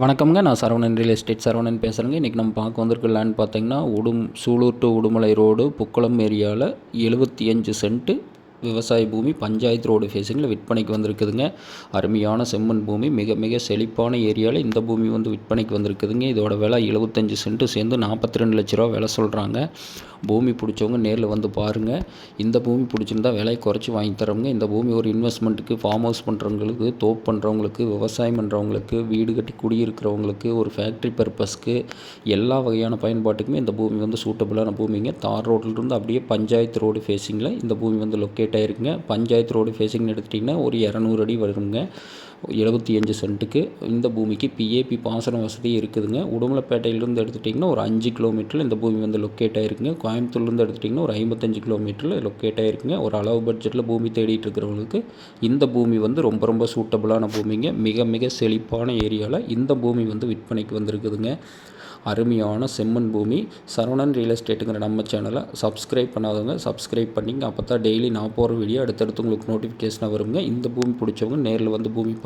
வணக்கம்ங்க. நான் Saravanan real estate Saravanan பேசுகிறேங்க இன்றைக்கி நம்ம பார்க்க வந்திருக்க லேண்ட் பார்த்தீங்கன்னா உடும் சூலூர் டு உடுமலை ரோடு புக்குளம் ஏரியாவில் எழுபத்தி அஞ்சு சென்ட்டு விவசாய பூமி பஞ்சாயத்து ரோடு ஃபேஸிங்கில் விற்பனைக்கு வந்திருக்குதுங்க. அருமையான செம்மண் பூமி மிக மிக செழிப்பான ஏரியாவில் இந்த பூமி வந்து விற்பனைக்கு வந்திருக்குதுங்க. இதோட விலை எழுபத்தஞ்சு சென்ட்டு சேர்ந்து நாற்பத்தி ரெண்டு லட்ச ரூபா விலை சொல்கிறாங்க பூமி பிடிச்சவங்க நேரில் வந்து பாருங்கள் இந்த பூமி பிடிச்சிருந்தா விலையை குறைச்சி வாங்கி தரோங்க இந்த பூமி ஒரு இன்வெஸ்ட்மெண்ட்டுக்கு ஃபார்ம் ஹவுஸ் பண்ணுறவங்களுக்கு தோப் பண்ணுறவங்களுக்கு விவசாயம் பண்ணுறவங்களுக்கு வீடு கட்டி குடியிருக்கிறவங்களுக்கு ஒரு ஃபேக்ட்ரி பர்பஸ்க்கு எல்லா வகையான பயன்பாட்டுக்குமே இந்த பூமி வந்து சூட்டபுளான பூமிங்க. தார் ரோட்லேருந்து அப்படியே பஞ்சாயத்து ரோடு ஃபேஸிங்கில் இந்த பூமி வந்து லொக்கேட் ஆகிருக்குங்க பஞ்சாயத்து ரோடு ஃபேஸிங்னு எடுத்துட்டிங்கன்னா ஒரு இரநூறு அடி வருங்க. எழுபத்தி அஞ்சு சென்ட்டுக்கு இந்த பூமிக்கு பிஏபி பாசன வசதி இருக்குதுங்க. உடுமலைப்பேட்டையிலேருந்து எடுத்துட்டிங்கன்னா ஒரு அஞ்சு கிலோமீட்டரில் இந்த பூமி வந்து லொக்கேட் ஆகிருக்குங்க கோயம்புத்தூர்லேருந்து எடுத்துட்டிங்கன்னா ஒரு ஐம்பத்தஞ்சு கிலோமீட்டரில் லொக்கேட் ஆகிருக்குங்க ஒரு அளவு பட்ஜெட்டில் பூமி தேடிட்டு இருக்கிறவங்களுக்கு இந்த பூமி வந்து ரொம்ப ரொம்ப சூட்டபுளான பூமிங்க. மிக மிக செழிப்பான ஏரியாவில் இந்த பூமி வந்து விற்பனைக்கு வந்திருக்குதுங்க. அருமையான செம்மண் பூமி. சரவணன் ரியல் எஸ்டேட்டுங்கிற நம்ம சேனலை சப்ஸ்கிரைப் பண்ணாதவங்க சப்ஸ்கிரைப் பண்ணிங்க. அப்போ தான் டெய்லி நான் போகிற வீடியோ அடுத்தடுத்து உங்களுக்கு நோட்டிஃபிகேஷனாக வருங்க. இந்த பூமி பிடிச்சவங்க நேரில் வந்து பூமி